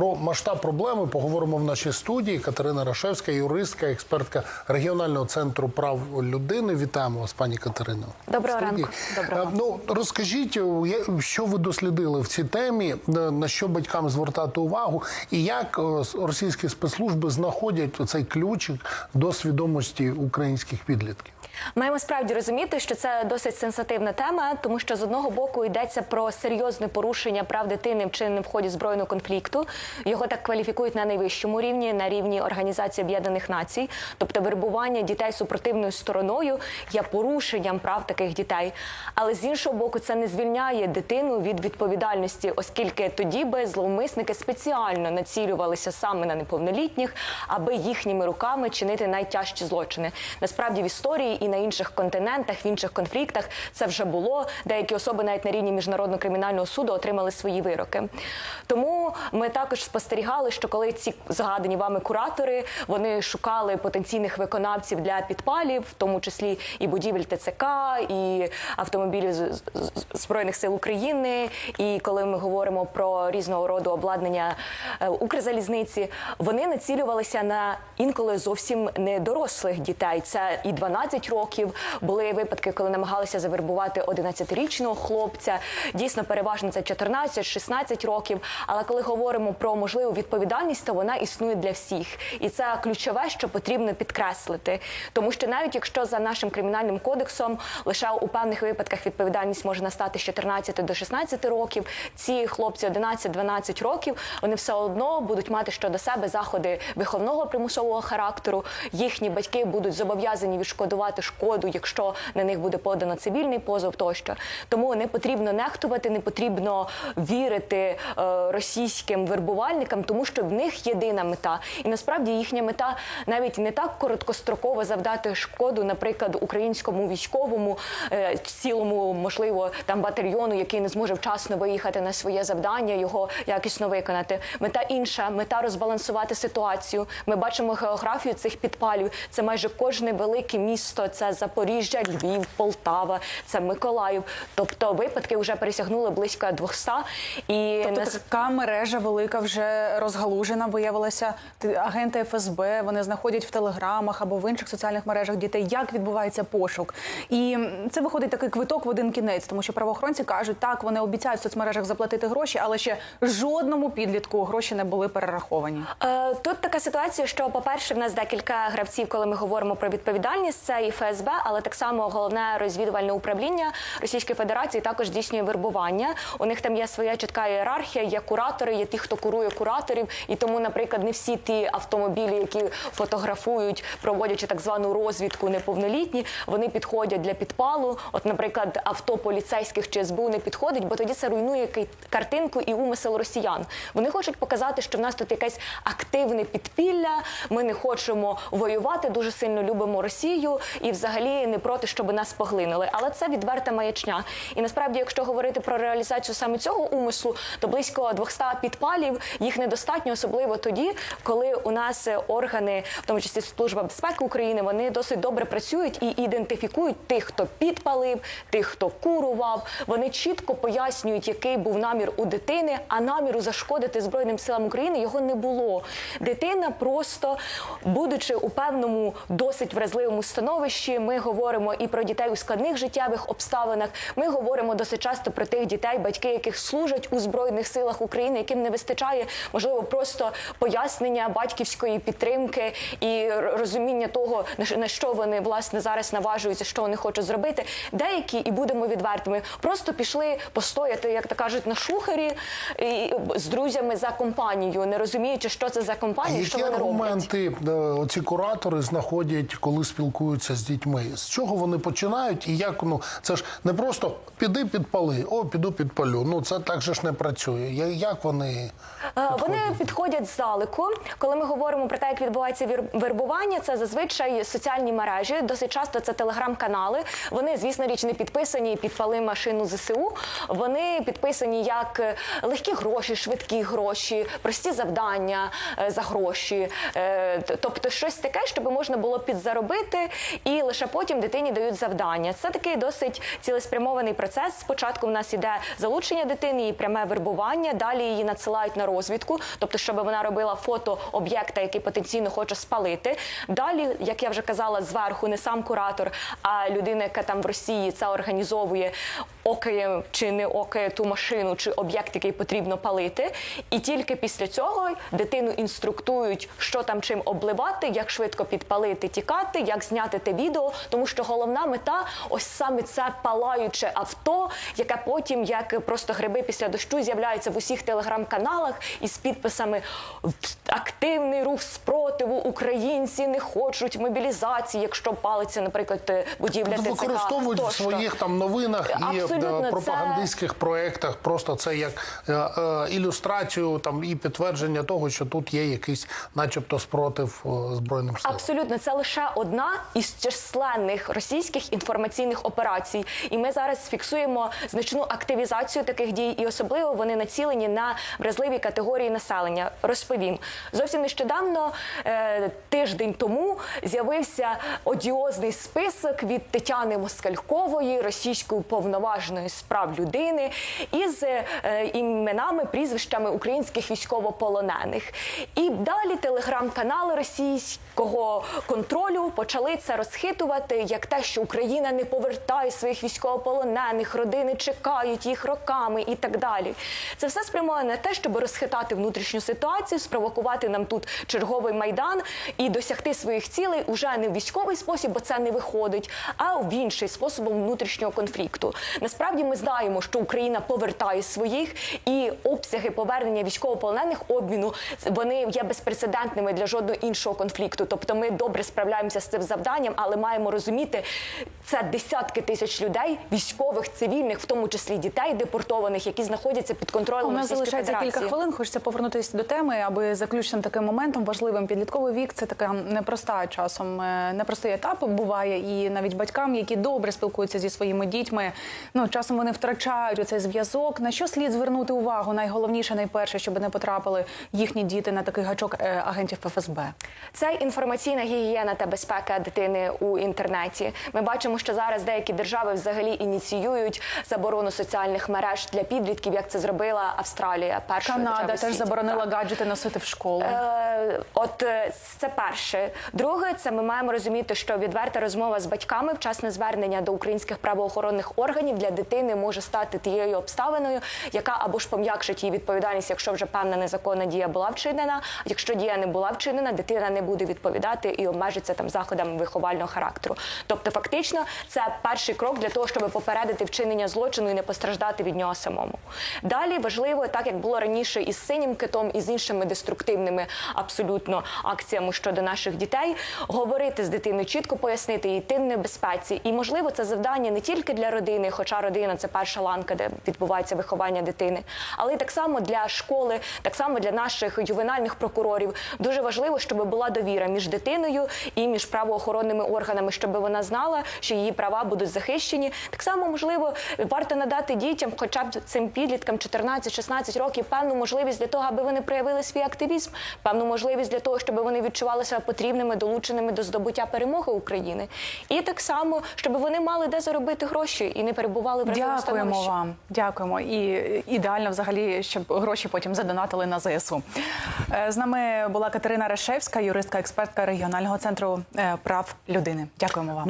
Про масштаб проблеми поговоримо в нашій студії. Катерина Рашевська, юристка, експертка регіонального центру прав людини. Вітаємо вас, пані Катерино. Доброго ранку. Доброго. Е, Ну розкажіть, е, що ви дослідили в цій темі, е, на що батькам звертати увагу, і як російські спецслужби знаходять цей ключик до свідомості українських підлітків? Маємо справді розуміти, що це досить сенситивна тема, тому що з одного боку йдеться про серйозне порушення прав дитини, вчинене в ході збройного конфлікту. Його так кваліфікують на найвищому рівні, на рівні Організації Об'єднаних Націй, тобто вербування дітей супротивною стороною є порушенням прав таких дітей. Але з іншого боку, це не звільняє дитину від відповідальності, оскільки тоді би зловмисники спеціально націлювалися саме на неповнолітніх, аби їхніми руками чинити найтяжчі злочини. Насправді в історії і на інших континентах, в інших конфліктах це вже було. Деякі особи навіть на рівні міжнародного кримінального суду отримали свої вироки. Тому ми також спостерігали, що коли ці згадані вами куратори вони шукали потенційних виконавців для підпалів, в тому числі і будівель ТЦК, і автомобілів збройних сил України. І коли ми говоримо про різного роду обладнання е, Укрзалізниці, вони націлювалися на інколи зовсім не дорослих дітей. Це і 12 років. Були випадки, коли намагалися завербувати 11-річного хлопця. Дійсно, переважно це 14-16 років. Але коли говоримо про можливу відповідальність, то вона існує для всіх, і це ключове, що потрібно підкреслити. Тому що навіть якщо за нашим кримінальним кодексом лише у певних випадках відповідальність може настати з 14 до 16 років, ці хлопці 11-12 років вони все одно будуть мати щодо себе заходи виховного примусового характеру. Їхні батьки будуть зобов'язані відшкодувати шкоду, якщо на них буде подано цивільний позов тощо. Тому не потрібно нехтувати, не потрібно вірити е, російським вербувальникам, тому що в них єдина мета, і насправді їхня мета навіть не так короткостроково завдати шкоду, наприклад, українському військовому е, цілому, можливо, там батальйону, який не зможе вчасно виїхати на своє завдання, його якісно виконати. Мета інша, мета розбалансувати ситуацію. Ми бачимо географію цих підпалів. Це майже кожне велике місто. Це Запоріжжя, Львів, Полтава, це Миколаїв. Тобто випадки вже пересягнули близько 200. І Тобто нас- така мережа велика вже розгалужена. Виявилася Ти- агенти ФСБ. Вони знаходять в телеграмах або в інших соціальних мережах дітей. Як відбувається пошук? І це виходить такий квиток в один кінець, тому що правоохоронці кажуть, так вони обіцяють в соцмережах заплатити гроші, але ще жодному підлітку гроші не були перераховані. Е, Тут така ситуація, що, по-перше, в нас декілька гравців, коли ми говоримо про відповідальність, це і ФСБ, але так само головне розвідувальне управління Російської Федерації також здійснює вербування. У них там є своя чітка ієрархія, є куратори, є ті, хто курує кураторів. І тому, наприклад, не всі ті автомобілі, які фотографують, проводячи так звану розвідку неповнолітні, вони підходять для підпалу. От, наприклад, авто поліцейських чи СБУ не підходить, бо тоді це руйнує картинку і умисел росіян. Вони хочуть показати, що в нас тут якесь активне підпілля. Ми не хочемо воювати, дуже сильно любимо Росію і взагалі не проти, щоб нас поглинули. Але це відверта маячня. І насправді, якщо говорити про реалізацію саме цього умислу, то близько 200 підпалів їх недостатньо, особливо тоді, коли у нас е, органи, в тому числі служба безпеки України, вони досить добре працюють і ідентифікують тих, хто підпалив, тих, хто курував. Вони чітко пояснюють, який був намір у дитини, а наміру зашкодити Збройним силам України його не було. Дитина просто, будучи у певному досить вразливому становищі, ми говоримо і про дітей у складних життєвих обставинах. Ми говоримо досить часто про тих дітей, батьки, яких служать у збройних силах України, яким не вистачає можливо просто пояснення батьківської підтримки і розуміння того, на що- вони власне зараз наважуються, що вони хочуть зробити. Деякі, і будемо відвертими, просто пішли постояти, як то кажуть, на шухері і, з друзями за компанію, не розуміючи, що це за А компанія, що які вони роблять. аргументи е, оці куратори знаходять, коли спілкуються з дітьми? З чого вони починають? І як ну це ж не просто піди підпали, о, піду підпалю. Ну це так же ж не працює. Як вони Вони підходять здалеку. Коли ми говоримо про те, як відбувається вербування, це зазвичай соціальні мережі. Досить часто це телеграм-канали. Вони, звісно, річ не підписані підпали машину ЗСУ. Вони підписані як е, легкі гроші, швидкі гроші, прості завдання е, за гроші. Е, Тобто щось таке, щоб можна було підзаробити, і лише потім дитині дають завдання. Це такий досить цілеспрямований процес. Спочатку в нас іде залучення дитини, і пряме вербування. Далі її надсилають на розвідку, тобто, щоб вона робила фото об'єкта, який потенційно хоче спалити. Далі, як я вже казала, зверху не сам куратор, а людина, яка там в Росії це організовує, окає чи не окає ту машину, чи об'єкт, який потрібно палити. І тільки після цього дитину інструктують, що там чим обливати, як швидко підпалити, тікати, як зняти те відео. Тому що головна мета ось саме це палаюче авто, яке потім, як просто гриби після дощу, з'являється в усіх телеграм-каналах із підписами активний рух спротиву. Українці не хочуть мобілізації, якщо палиться, наприклад, будівля Тобто ТЦК. використовують в своїх там новинах і Абсолютно, е, це- пропагандистських проєктах просто це як е, е, ілюстрацію там і підтвердження того, що тут є якийсь, начебто, спротив е, збройним силам. Абсолютно, це лише одна із численних російських інформаційних операцій, і ми зараз фіксуємо значну активізацію таких дій, і особливо вони націлені на вразливі категорії населення. Розповім зовсім нещодавно, е, тиждень тому, з'явився одіозний список від Тетяни Москалькової, російської повноважної з прав людини, із е, іменами, прізвищами українських військовополонених. І далі телеграм-канали російського контролю почали це розхитувати як те, що Україна не повертає своїх військовополонених, родини чекають їх роками і так далі. Це все спрямовано на те, щоб розхитати внутрішню ситуацію, спровокувати нам тут черговий майдан і досягти своїх цілей уже не в військовий спосіб, бо це не виходить, а в інший способом внутрішнього конфлікту. Насправді ми знаємо, що Україна повертає своїх, і обсяги повернення військовополонених обміну вони є безпрецедентними для жодного іншого конфлікту. Тобто, ми добре справляємося з цим завданням, але маємо розуміти, це десятки тисяч людей, військових, цивільних, в тому числі дітей депортованих, які знаходяться під У контролем нас залишається кілька хвилин. Хочеться повернутися до теми, аби заключним таким моментом важливим підлітковий вік. Це така непроста часом, е, непростий етап буває, і навіть батькам, які добре спілкуються зі своїми дітьми, ну часом вони втрачають цей зв'язок. На що слід звернути увагу? Найголовніше, найперше, щоб не потрапили їхні діти на такий гачок е, агентів ФСБ. Це інформаційна гігієна та безпека дитини у інтернеті. Ми бачимо, що зараз деякі держави взагалі ініціюють заборону соціальних мереж для підлітків, як це зробила Австралія. Перша Канада теж заборонила Так. гаджети носити в школу. Е, От е, це перше. Друге, це ми маємо розуміти, що відверта розмова з батьками, вчасне звернення до українських правоохоронних органів для дитини може стати тією обставиною, яка або ж пом'якшить її відповідальність, якщо вже певна незаконна дія була вчинена. Якщо дія не була вчинена, дитина не буде відповідати і обмежиться там заходами виховального характеру. Тобто, фактично, це перший крок для того, щоб попередити вчинення злочину і не постраждати від нього самому. Далі важливо, так як було раніше із синім китом, і з іншими деструктивними абсолютно акціями щодо наших дітей, говорити з дитиною, чітко пояснити їй ти в небезпеці. І можливо, це завдання не тільки для родини, хоча родина це перша ланка, де відбувається виховання дитини, але й так само для школи, так само для наших ювенальних прокурорів. Дуже важливо, щоб була довіра між дитиною і між правоохоронними органами, щоб вона знала, що її права будуть захищені. Так само можливо, варто надати дітям, хоча б цим підліткам 14-16 років, певну можливість для того, аби вони проявили свій активізм, певну можливість для того, щоб вони відчували себе потрібними, долученими до здобуття перемоги України, і так само, щоб вони мали де заробити гроші і не перебували в Дякуємо становищі. вам. Дякуємо. І ідеально взагалі, щоб гроші потім задонатили на ЗСУ. Е, З нами була Катерина Решевська, юристка, експертка регіонального центру е, прав людини. Дякуємо вам.